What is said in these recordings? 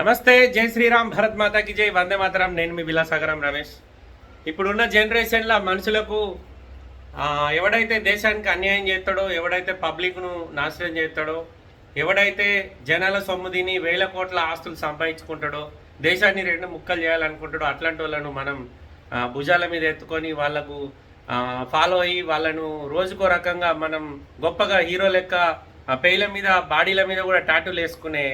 నమస్తే జై శ్రీరామ్ భరత్ మాతాకి జై వందే మాతరం. నేను మీ విలాసాగరం రమేష్. ఇప్పుడున్న జనరేషన్లో మనుషులకు ఎవడైతే దేశానికి అన్యాయం చేస్తాడో ఎవడైతే పబ్లిక్ను నాశనం చేస్తాడో ఎవడైతే జనాల సొమ్ము తిని వేల కోట్ల ఆస్తులు సంపాదించుకుంటాడో దేశాన్ని రెండు ముక్కలు చేయాలనుకుంటాడో అట్లాంటి వాళ్ళను మనం భుజాల మీద ఎత్తుకొని వాళ్ళకు ఫాలో అయ్యి వాళ్ళను రోజుకో రకంగా మనం గొప్పగా హీరో లెక్క పేల మీద బాడీల మీద కూడా టాటూలు వేసుకునే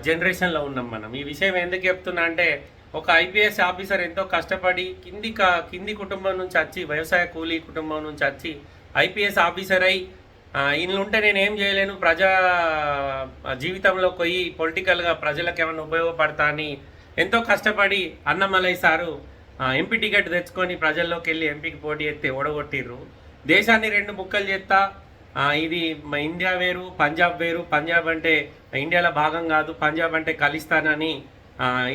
జనరేషన్లో ఉన్నాం మనం. ఈ విషయం ఎందుకు చెప్తున్నా అంటే ఒక ఐపీఎస్ ఆఫీసర్ ఎంతో కష్టపడి కింది క- కింది కుటుంబం నుంచి వచ్చి వ్యవసాయ కూలీ కుటుంబం నుంచి వచ్చి ఐపీఎస్ ఆఫీసర్ అయి ఈయన ఉంటే నేను ఏం చేయలేను ప్రజా జీవితంలో పోయి పొలిటికల్గా ప్రజలకు ఏమైనా ఉపయోగపడతా అని ఎంతో కష్టపడి అన్నమలై సారు ఎంపీ టికెట్ తెచ్చుకొని ప్రజల్లోకి వెళ్ళి ఎంపీకి పోటీ ఎత్తే ఓడగొట్టిర్రు. దేశాన్ని రెండు ముక్కలు చేస్తా ఇది ఇండియా వేరు పంజాబ్ వేరు. పంజాబ్ అంటే ఇండియాలో భాగం కాదు పంజాబ్ అంటే ఖలిస్తాన్ అని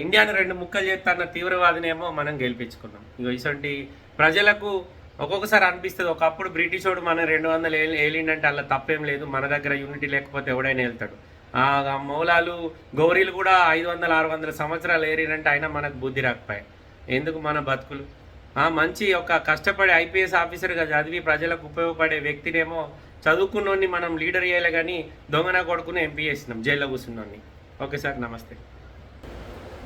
ఇండియాను రెండు ముక్కలు చేస్తాన్న తీవ్రవాదినేమో మనం గెలిపించుకున్నాం. ఇక ఇటువంటి ప్రజలకు ఒక్కొక్కసారి అనిపిస్తుంది ఒకప్పుడు బ్రిటిష్ వాడు మన రెండు వందలు ఏళ్ళు ఏలిండంటే అలా తప్పేం లేదు మన దగ్గర యూనిటీ లేకపోతే ఎవడైనా వెళ్తాడు ఆ మౌలాలు గౌరీలు కూడా ఐదు వందల ఆరు వందల సంవత్సరాలు ఏరినంటే అయినా మనకు బుద్ధి రాకపోయాయి ఎందుకు మన బతుకులు? మంచి ఒక కష్టపడి ఐపీఎస్ ఆఫీసర్గా చదివి ప్రజలకు ఉపయోగపడే వ్యక్తినేమో చదువుకున్నోడిని మనం లీడర్ చేయాలి కానీ దొంగన కొడుకుని ఎంపీ చేసినాం జైల్లో కూర్చున్నోడిని ఓకే సార్ నమస్తే.